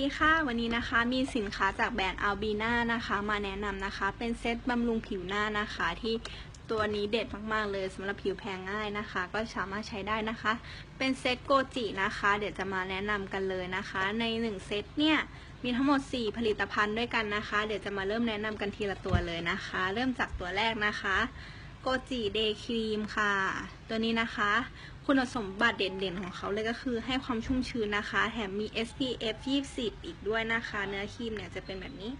ดีค่ะวันนี้นะคะมีสินค้าจากแบรนด์อัลบีนานะคะมาแนะนำนะคะ เป็นเซตบำรุงผิวหน้านะคะที่ตัวนี้เด็ดมากๆเลยสำหรับผิวแพ้ง่ายนะคะ ก็สามารถใช้ได้นะคะ เป็นเซตโกจินะคะ เดี๋ยวจะมาแนะนำกันเลยนะคะ ใน 1 เซตเนี่ยมีทั้งหมด 4 ผลิตภัณฑ์ด้วยกันนะคะ เดี๋ยวจะมาเริ่มแนะนำกันทีละตัวเลยนะคะ เริ่มจากตัวแรกนะคะ โกจิเดย์ครีมค่ะ ตัวนี้นะคะ คุณสมบัติเด่นๆของเขาเลยก็คือให้ความชุ่มชื้นนะคะ แถมมี SPF 20 อีกด้วยนะคะ เนื้อครีมเนี่ยจะเป็นแบบนี้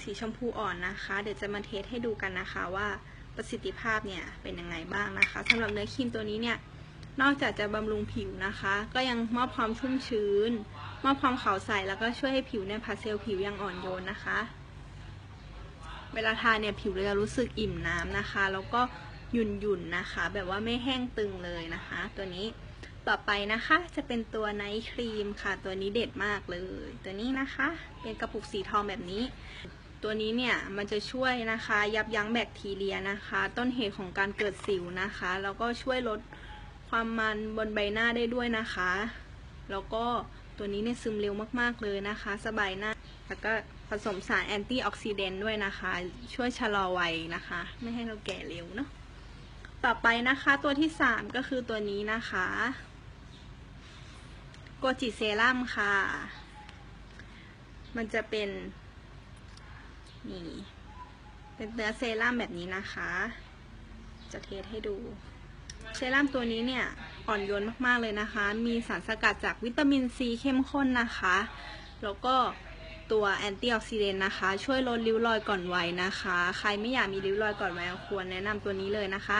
สีชมพูอ่อนนะคะ เดี๋ยวจะมาเทสให้ดูกันนะคะว่าประสิทธิภาพเนี่ยเป็นยังไงบ้างนะคะสำหรับเนื้อครีมตัวนี้เนี่ยนอกจากจะบำรุงผิวนะคะ ก็ยังมอบความชุ่มชื้น มอบความขาวใสแล้วก็ช่วยให้ผิวเนี่ยพาเซลผิวยังอ่อนโยนนะคะ วลาทาเนี่ยผิวเราจะรู้สึกอิ่มน้ำนะคะ แล้วก็หยุ่นหยุ่นนะคะ แบบว่าไม่แห้งตึงเลยนะคะ ตัวนี้ต่อไปนะคะจะเป็นตัวไนท์ครีมค่ะ ตัวนี้เด็ดมากเลย ตัวนี้นะคะ เป็นกระปุกสีทองแบบนี้ ตัวนี้เนี่ยมันจะช่วยนะคะ ยับยั้งแบคทีเรียนะคะ ต้นเหตุของการเกิดสิวนะคะ แล้วก็ช่วยลดความมันบนใบหน้าได้ด้วยนะคะ แล้วก็ ตัวนี้เนี่ยซึมเร็วมากๆเลยนะคะ สบายหน้า แล้วก็ผสมสารแอนตี้ออกซิเดนต์ด้วยนะคะ ช่วยชะลอวัยนะคะ ไม่ให้เราแก่เร็วเนาะต่อไปนะคะตัวที่สามก็คือตัวนี้นะคะโกจิเซรั่มค่ะ มันจะเป็น นี่ เป็นเนื้อเซรั่มแบบนี้นะคะ จะเทสให้ดู เซรั่มตัวนี้เนี่ย อ่อนโยนมากๆเลยนะคะ มีสารสกัดจากวิตามินซีเข้มข้นนะคะ แล้วก็ตัวแอนตี้ออกซิเดนต์นะคะ ช่วยลดริ้วรอยก่อนวัยนะคะ ใครไม่อยากมีริ้วรอยก่อนวัยควรแนะนำตัวนี้เลยนะคะ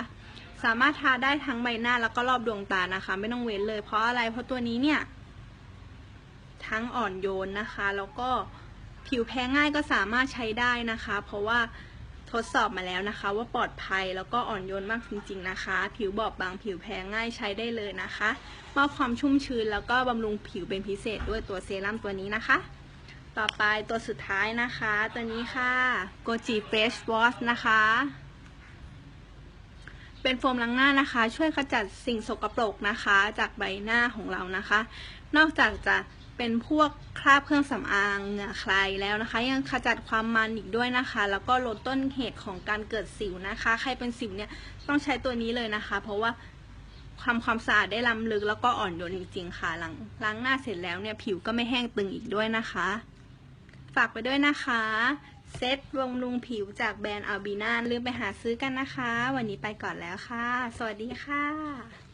สามารถทาได้ทั้งใบหน้าแล้วก็รอบดวงตานะคะ ไม่ต้องเว้นเลย เพราะอะไรเพราะตัวนี้เนี่ย ทั้งอ่อนโยนนะคะ แล้วก็ผิวแพ้ง่ายก็สามารถใช้ได้นะคะ เพราะว่า ทดสอบมาแล้วนะคะ ว่าปลอดภัยแล้วก็อ่อนโยนมากจริง ๆนะคะ ผิวบอบบางผิวแพ้ง่ายใช้ได้เลยนะคะมอบความชุ่มชื้นแล้วก็บำรุงผิวเป็นพิเศษด้วยตัวเซรั่มตัวนี้นะคะ ต่อไปตัวสุดท้ายนะคะ ตัวนี้ค่ะโกจิเฟสวอชนะคะเป็นโฟมล้างหน้านะคะ ช่วยขจัดสิ่งสกปรกนะคะ จากใบหน้าของเรานะคะ นอกจากจะ เป็นพวกคราบเครื่องสำอางเหงื่อใครแล้วนะคะ ยังขจัดความมันอีกด้วยนะคะ แล้วก็ลดต้นเหตุของการเกิดสิวนะคะ ใครเป็นสิวเนี่ยต้องใช้ตัวนี้เลยนะคะ เพราะว่าความความสะอาดได้ล้ำลึกแล้วก็อ่อนโยนจริงๆค่ะหลังล้างหน้าเสร็จแล้วเนี่ยผิวก็ไม่แห้งตึงอีกด้วยนะคะ ฝากไปด้วยนะคะเซตบำรุงผิวจากแบรนด์อัลบีนาลืมไปหาซื้อกันนะคะ วันนี้ไปก่อนแล้วค่ะ สวัสดีค่ะ